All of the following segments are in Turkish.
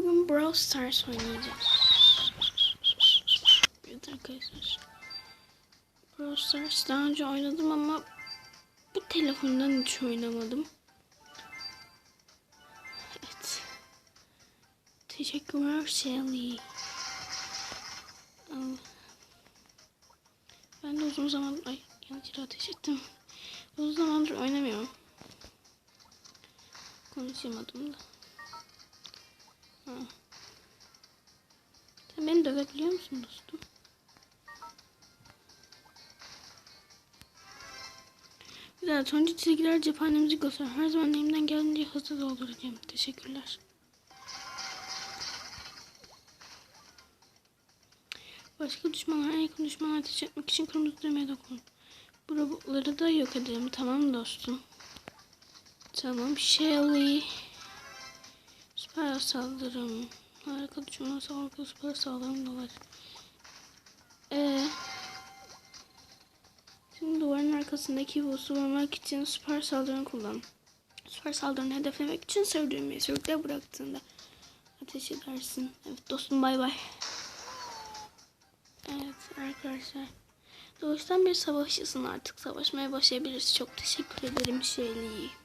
Bugün Brawl Stars oynayacağız. Arkadaşlar. Brawl Stars daha önce oynadım ama bu telefondan hiç oynamadım. Evet. Teşekkürler Sally. Al. Ben de uzun zaman ay yanlış yere ateş ettim. Uzun zamandır oynamıyorum. Konuşamadım da. Ha. Sen beni dövebiliyor musun dostum? Güzel. Sonuncu çizgiler cephanemizi göster. Her zaman elimden geldiğince hızlı dolduracağım. Teşekkürler. Başka düşmanlar, en yakın düşmanlar ateş etmek için kırmızı düğmeye dokun. Bu robotları da yok edelim. Tamam dostum. Tamam Shelly. Süper saldırım. Harika düşmanlar sağlıklı süper saldırım dolar. Ee, şimdi duvarın arkasındaki boss'u vurmak için süper saldırını kullan. Süper saldırını hedeflemek için sarı düğmeyi sürükle bıraktığında ateş edersin. Evet dostum bay bay. Evet arkadaşlar. Doğuştan bir savaşçısın artık. Savaşmaya başlayabiliriz. Çok teşekkür ederim Shelly.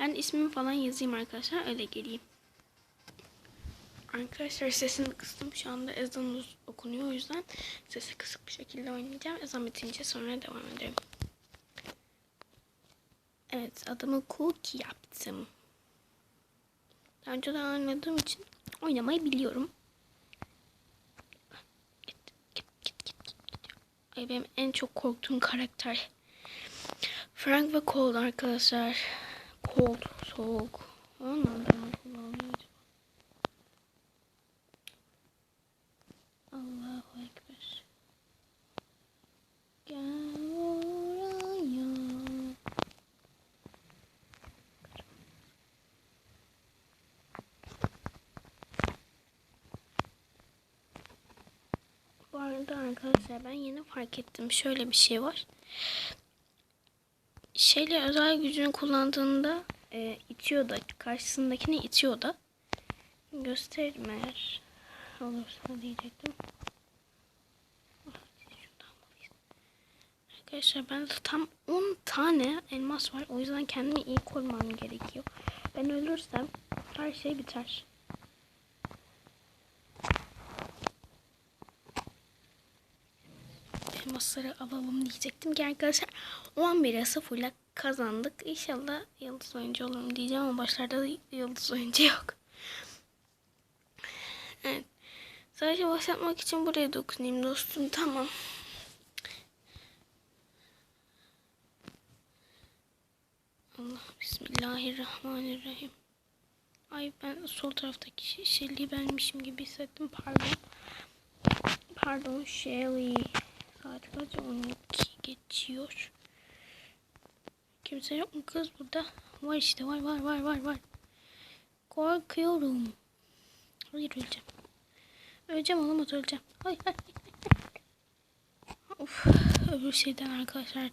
Ben ismimi falan yazayım arkadaşlar. Öyle geleyim. Arkadaşlar sesini kıstım. Şu anda ezan okunuyor. O yüzden sesi kısık bir şekilde oynayacağım. Ezan bitince sonra devam ederim. Evet adımı Cookie yaptım. Daha önceden oynadığım için oynamayı biliyorum. Git, git, git, git, git. Ay benim en çok korktuğum karakter. Frank ve Cold arkadaşlar. Cold, soğuk. Anladım. Allahu Ekber. Gel buraya. Bu arada arkadaşlar ben yeni fark ettim. Şöyle bir şey var. Şeyle özel gücünü kullandığında e, itiyor da karşısındakini itiyor da gösteririm eğer olursa diyecektim. Arkadaşlar ben tam 10 tane elmas var. O yüzden kendimi iyi korumam gerekiyor. Ben ölürsem her şey biter. Elmasları alalım diyecektim ki arkadaşlar 11'e 0 ile kazandık. İnşallah yıldız oyuncu olurum diyeceğim ama başlarda da yıldız oyuncu yok. Evet. Sadece başlatmak için buraya dokunayım dostum. Tamam. Allah Bismillahirrahmanirrahim. Ay ben sol taraftaki Shelly'i benmişim gibi hissettim. Pardon. Pardon Shelly. Saat kaç? 12 geçiyor. Kimse yok mu kız burada? Var işte var var var var var. Korkuyorum. Hayır öleceğim. Öleceğim olamaz öleceğim. Hayır hayır. Öbür şeyden arkadaşlar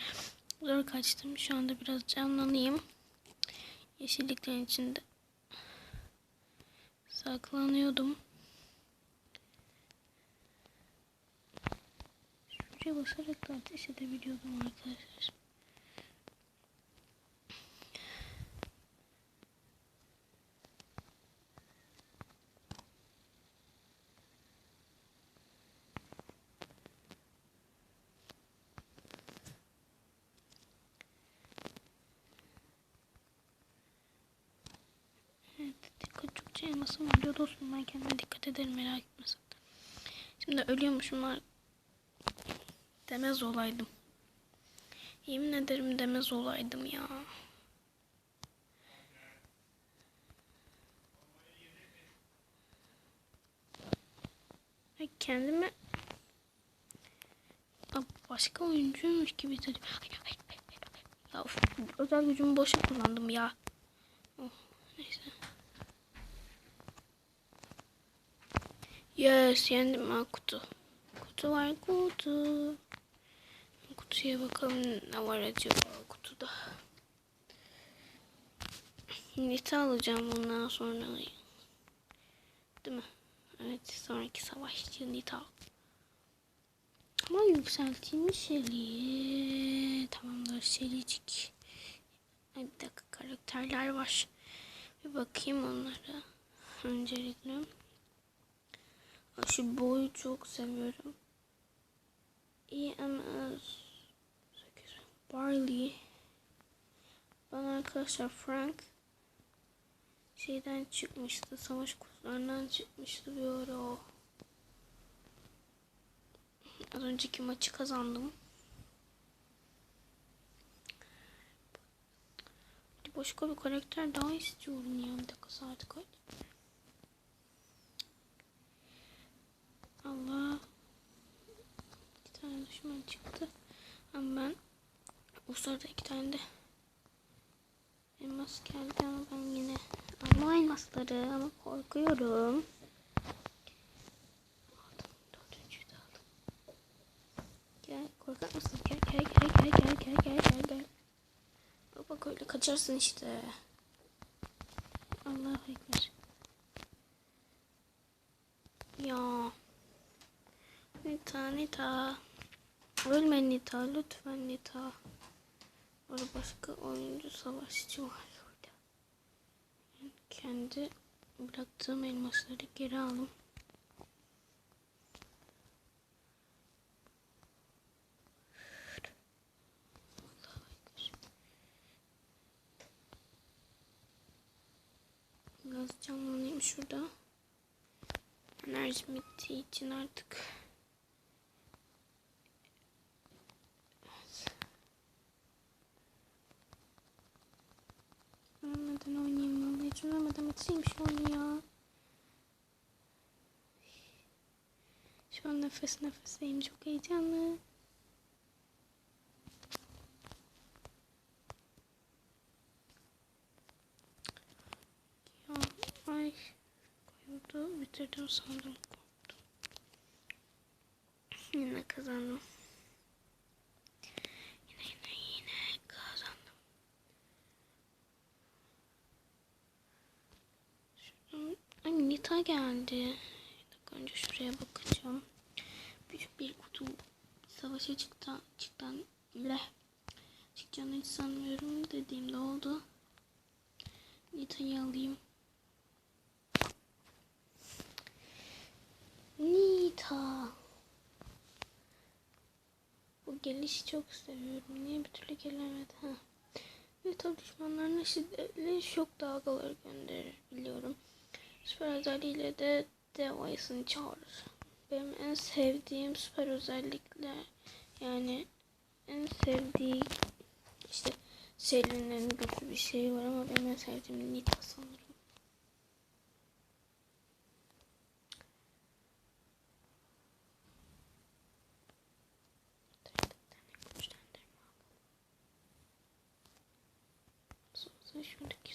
zor kaçtım. Şu anda biraz canlanayım. Yeşilliklerin içinde saklanıyordum. Şuraya basarak da ateş edebiliyordum arkadaşlar. Elmasım var diyor dostum. Ben kendime dikkat ederim merak etme sen. Şimdi ölüyormuşum var. Demez olaydım. Yemin ederim demez olaydım ya. Aa, başka oyuncuymuş gibi hissediyorum. Ya of, özel gücümü boşa kullandım ya. Oh, neyse. Yes yendim ha kutu. Kutu var kutu. Kutuya bakalım ne var acaba kutuda. Nita alacağım bundan sonra. Değil mi? Evet sonraki savaşçı Nita. Ama yükseltilmiş Shelly. Tamamdır. Ay bir dakika karakterler var. Bir bakayım onlara. Öncelikle. Şu boyu çok seviyorum. EMS 8 Barley Bana arkadaşlar Frank şeyden çıkmıştı. Savaş kurslarından çıkmıştı bir ara o. Az önceki maçı kazandım. Bir Başka bir karakter daha istiyorum ya. Bir dakika saat kaç? Allah. İki tane düşman çıktı. Ama ben o sırada iki tane de elmas geldi ama ben yine alma elmasları ama korkuyorum. Gel korkak mısın? Gel gel gel gel gel gel gel gel gel. Bak öyle kaçarsın işte. Allah ekber. Ya. Nita Nita. Ölme Nita lütfen Nita. Orada başka oyuncu savaşçı var. Ben kendi bıraktığım elmasları geri aldım. Biraz canlanayım şurada. Enerjim bittiği için artık Ölmeden oynayayım vallahi hiç ölmeden bitireyim şu oyunu ya. Şu an nefes nefeseyim çok heyecanlı. Ya ay koyuldu bitirdim sandım korktum. Yine kazandım. Yine yine yine kazandım. Şuradan- Nita geldi. Önce şuraya bakacağım. Büyük bir kutu savaşa çıktı, çıktan le çıkacağını hiç sanmıyorum dediğimde oldu. Nita'yı alayım. Nita. Bu gelişi çok seviyorum. Niye bir türlü gelemedi? Ha. Nita düşmanlarına şiddetli şok dalgaları gönderir biliyorum. Süper özelliğiyle de dev ayısını çağırır. Benim en sevdiğim süper özellikler yani en sevdiğim işte Selin'in sürü bir şey var ama benim en sevdiğim Nita sanırım.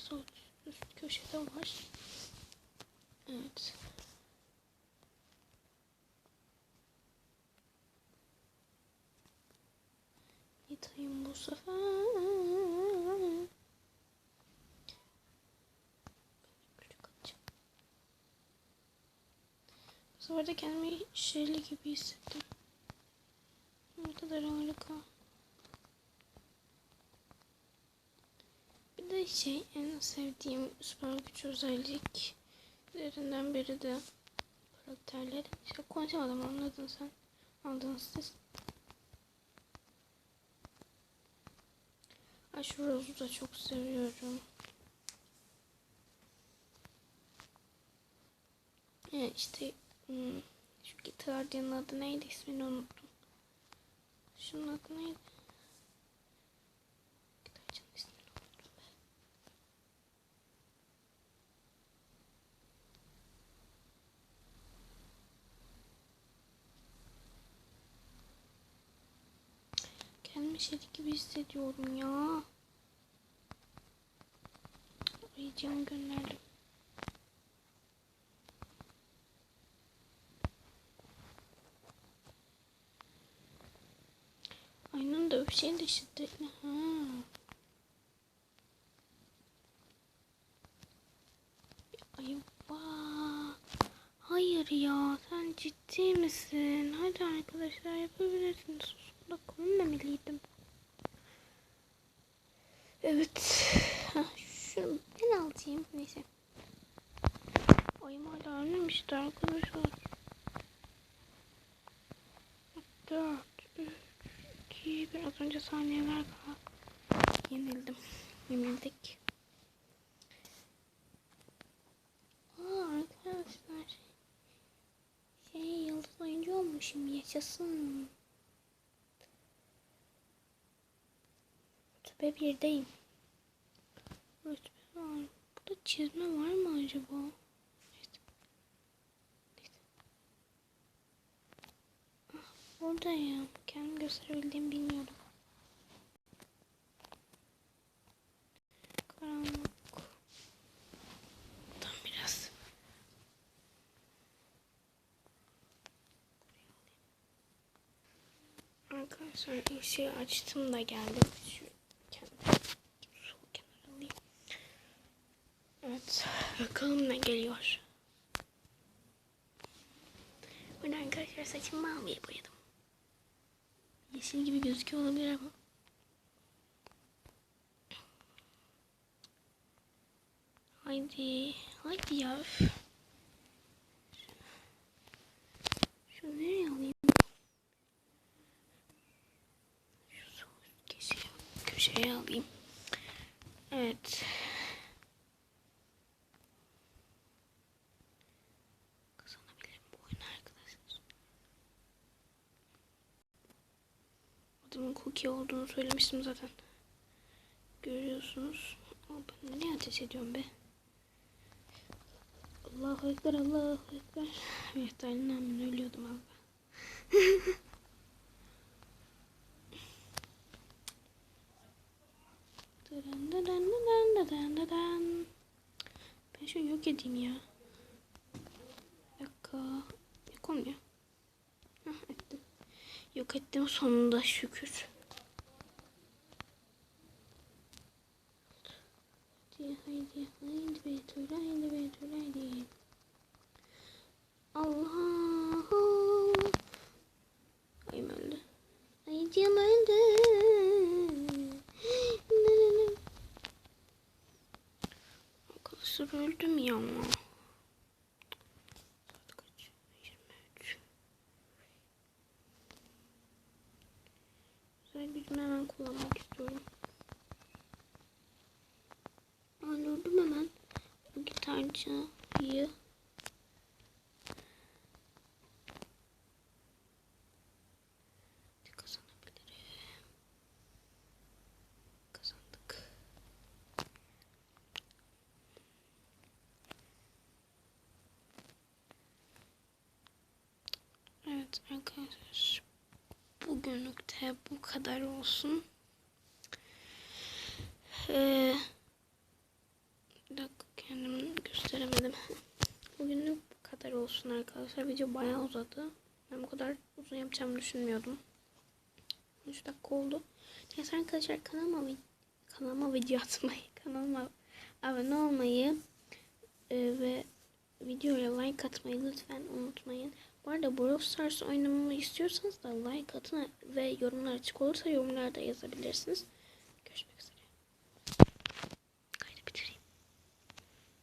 Sol üst köşede var. Evet. Nita'yım bu sefer. Bu sefer de kendimi şeyli gibi hissettim. Ne kadar harika. Bir de şey en sevdiğim süper güç özelliklerinden biri de karakterleri. İşte konuşamadım anladın sen. Anladınız siz. Şu Rose'u da çok seviyorum. Evet işte hmm, şu gitarcının adı neydi ismini unuttum. Şunun adı neydi? meşeli gibi hissediyorum ya. Uyuyacağım günlerde. Aynen de öpşeğin de şiddetli. Ha. Ayıp Hayır ya sen ciddi misin? Hadi arkadaşlar yapabilirsiniz. Sonunda koymameliydim. Evet. Hah, şunu ben altayım. Neyse. Oyum hala ölmemişti arkadaşlar. 4, 3, 2, biraz önce saniyeler kala yenildim. Yenildik. Arkadaşlar. Şey yıldız oyuncu olmuşum. Yaşasın. Rütbe birdeyim. Rütbe var. Burada çizme var mı acaba? Neyse. Neyse. Ah, buradayım. Kendim gösterebildiğimi bilmiyorum. Karanlık. Tam biraz. Arkadaşlar ışığı açtım da geldim. Şu kendi sol kenara alayım. Evet. Bakalım ne geliyor. Burada arkadaşlar saçımı maviye boyadım. Yeşil gibi gözüküyor olabilir ama. Haydi. Haydi ya. Şunu nereye alayım? Şu köşeye alayım. Evet. Kazanabilirim bu oyunu arkadaşlar. Adımın Cookie olduğunu söylemiştim zaten. Görüyorsunuz. Ama ben nereye ateş ediyorum be? Allahu Ekber, Allahu Ekber. Mehtalinden ben ölüyordum abi. Ben şunu yok edeyim ya. Bir dakika. Yok olmuyor. Yok ettim sonunda şükür. Haydi haydi haydi Betül haydi Betül haydi. Allah. Ayım öldü. Ayıcığım öldü. Arkadaşlar öldüm ya. Saat kaç? 23. Güzel gücümü hemen kullanmak istiyorum. Öldürdüm hemen bu gitarcıyı. Kazanabilirim. Kazandık. Arkadaşlar. Bugünlük de bu kadar olsun. Ee, bir dakika kendimi gösteremedim. Bugünlük bu kadar olsun arkadaşlar. Video bayağı uzadı. Ben bu kadar uzun yapacağımı düşünmüyordum. 13 dakika oldu. Neyse arkadaşlar kanalıma, kanalıma video atmayı, kanalıma abone olmayı e, ve videoya like atmayı lütfen unutmayın. Bu arada Brawl Stars oynamamı istiyorsanız da like atın ve yorumlar açık olursa yorumlarda yazabilirsiniz.